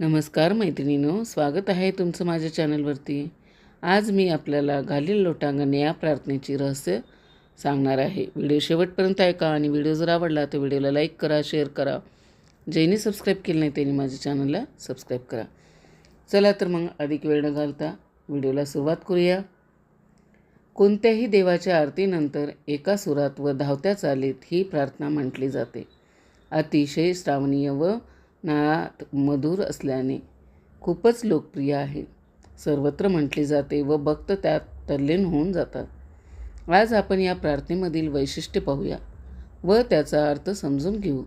नमस्कार मैत्रिणीनो स्वागत आहे तुमचं माझ्या चॅनलवरती. आज मी आपल्याला घालील लोटांगणे या प्रार्थनेची रहस्य सांगणार आहे. व्हिडिओ शेवटपर्यंत ऐका आणि व्हिडिओ जर आवडला तर व्हिडिओला लाईक करा शेअर करा. ज्यांनी सबस्क्राईब केलं नाही त्यांनी माझ्या चॅनलला सबस्क्राईब करा. चला तर मग अधिक वेळ न घालता व्हिडिओला सुरुवात करूया. कोणत्याही देवाच्या आरतीनंतर एका सुरात व धावत्या चालीत ही प्रार्थना म्हटली जाते. अतिशय श्रावणीय व नात मधुर असल्याने खूपच लोकप्रिय आहे. सर्वत्र म्हटली जाते व भक्त त्यात तल्लीन होऊन जातात. आज आपण या प्रार्थनेमधील वैशिष्ट्य पाहूया व त्याचा अर्थ समजून घेऊ.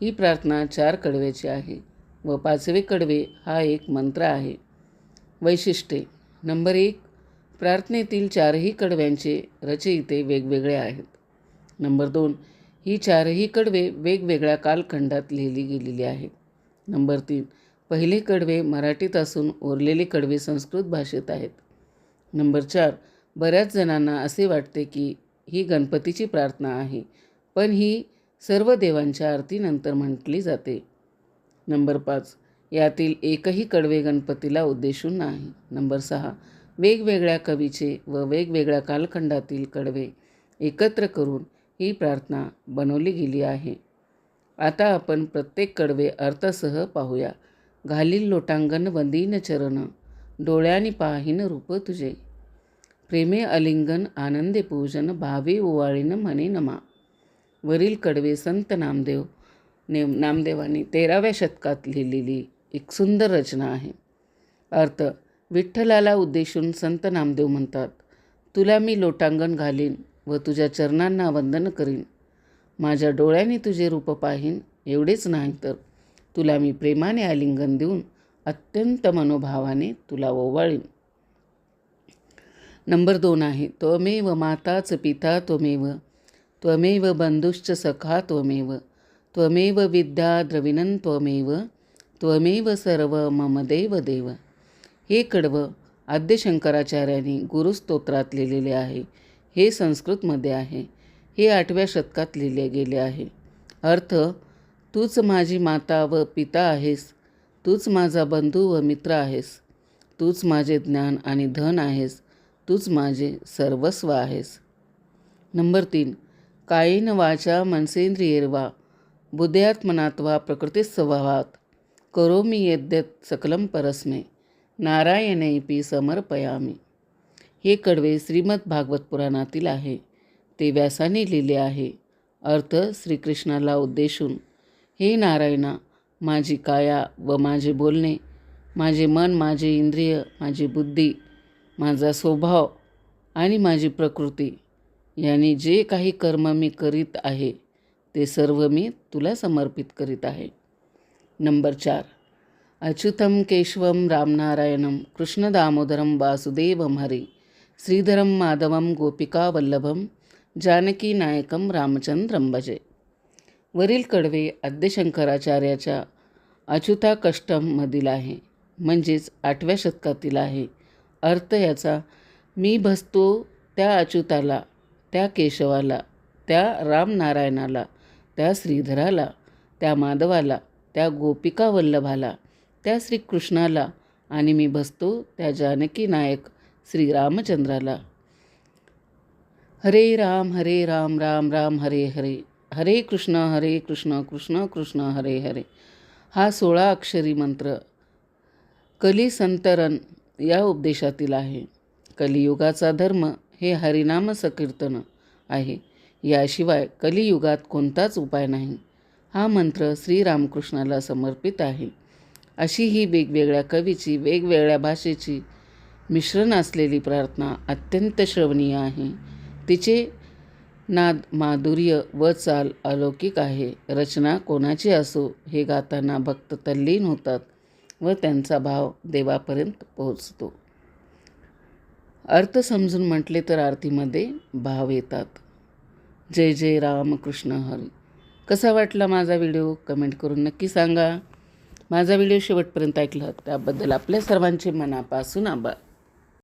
ही प्रार्थना चार कडव्याची आहे व पाचवे कडवे हा एक मंत्र आहे. वैशिष्ट्ये. नंबर एक. प्रार्थनेतील चारही कडव्यांचे रचयिते वेगवेगळे आहेत. नंबर दोन. ही चारही कडवे वेगवेगळ्या कालखंडात लिहिली गेलेली आहेत. नंबर तीन. पहिले कडवे मराठीत असून उरलेले कडवे संस्कृत भाषेत आहेत. नंबर चार. बऱ्याच जणांना असे वाटते की ही गणपतीची प्रार्थना आहे पण ही सर्व देवांच्या आरतीनंतर म्हटली जाते. नंबर पाच. यातील एकही कडवे गणपतीला उद्देशून नाही. नंबर सहा. वेगवेगळ्या कवीचे व वेगवेगळ्या कालखंडातील कडवे एकत्र करून ही प्रार्थना बनवली गेली आहे. आता आपण प्रत्येक कडवे अर्थसह पाहूया. घालील लोटांगण वंदीन चरण डोळ्यानी पाहिन रूप तुझे. प्रेमे अलिंगन आनंदे पूजन भावे ओवाळीन म्हणे नमा. वरील कडवे संत नामदेव ने नामदेवांनी तेराव्या शतकात लिहिलेली एक सुंदर रचना आहे. अर्थ विठ्ठलाला उद्देशून संत नामदेव म्हणतात तुला मी लोटांगण घालीन व तुझ्या चरणांना वंदन करीन. माझ्या डोळ्याने तुझे रूप पाहीन एवढेच नाही तर तुला मी प्रेमाने आलिंगन देऊन अत्यंत मनोभावाने तुला ओवाळीन. नंबर दोन आहे त्वमेव माताच पिता त्वमेव त्वमेव बंधुश्च सखा त्वमेव त्वमेव विद्या द्रविणन त्वमेव त्वमेव सर्व मम देव देव. हे कडवं आद्यशंकराचार्यांनी गुरुस्तोत्रात लिहिलेले आहे. हे संस्कृतमध्ये आहे. हे आठव्या शतकात लिहिले गेले आहे. अर्थ तूच माझी माता व पिता आहेस. तूच माझा बंधू व मित्र आहेस. तूच माझे ज्ञान आणि धन आहेस. तूच माझे सर्वस्व आहेस. नंबर तीन कायेन वाचा मनसेंद्रियेर्वा. बुद्ध्यात्मनात्वा प्रकृतीस्वभावात. करोमी यद्यत सकलम परस्मे. नारायणैपी समर्पयामी. हे कडवे श्रीमद भागवत पुराणातील आहे. ते व्यासाने लिहिले आहे. अर्थ श्रीकृष्णाला उद्देशून हे नारायणा माझी काया व माझे बोलणे माझे मन माझे इंद्रिय माझी बुद्धी माझा स्वभाव आणि माझी प्रकृती यांनी जे काही कर्म मी करीत आहे ते सर्व मी तुला समर्पित करीत आहे. नंबर चार. अच्युतम केशवम रामनारायणम कृष्ण दामोदरम वासुदेवम हरी श्रीधरम माधवम गोपिका वल्लभम जानकी नायकम रामचंद्रम भजे. वरील कडवे आद्यशंकराचार्याच्या अच्युता कष्टममधील आहे. म्हणजेच आठव्या शतकातील आहे. अर्थ याचा मी भसतो त्या अच्युताला त्या केशवाला त्या रामनारायणाला त्या श्रीधराला त्या माधवाला त्या गोपिका वल्लभाला त्या श्रीकृष्णाला आणि मी भसतो त्या जानकी नायक श्रीरामचंद्राला. हरे राम हरे राम राम राम हरे हरे. हरे कृष्ण हरे कृष्ण कृष्ण कृष्ण हरे हरे. हा सोळा अक्षरी मंत्र कली संतरण या उपदेशातील आहे. कलियुगाचा धर्म हे हरिनाम संकीर्तन आहे. याशिवाय कलियुगात कोणताच उपाय नाही. हा मंत्र श्रीरामकृष्णाला समर्पित आहे. अशी ही वेगवेगळ्या कवीची वेगवेगळ्या भाषेची मिश्रण असलेली प्रार्थना अत्यंत श्रवणीय आहे. तिचे नाद माधुर्य व चाल अलौकिक आहे. रचना कोणाची असो हे गाताना भक्त तल्लीन होतात व त्यांचा भाव देवापर्यंत पोहोचतो. अर्थ समजून म्हटले तर आरतीमध्ये भाव येतात. जय जय राम कृष्ण हरी. कसा वाटला माझा व्हिडिओ? कमेंट करून नक्की सांगा. माझा व्हिडिओ शेवटपर्यंत ऐकला त्याबद्दल आपल्या सर्वांचे मनापासून आभार.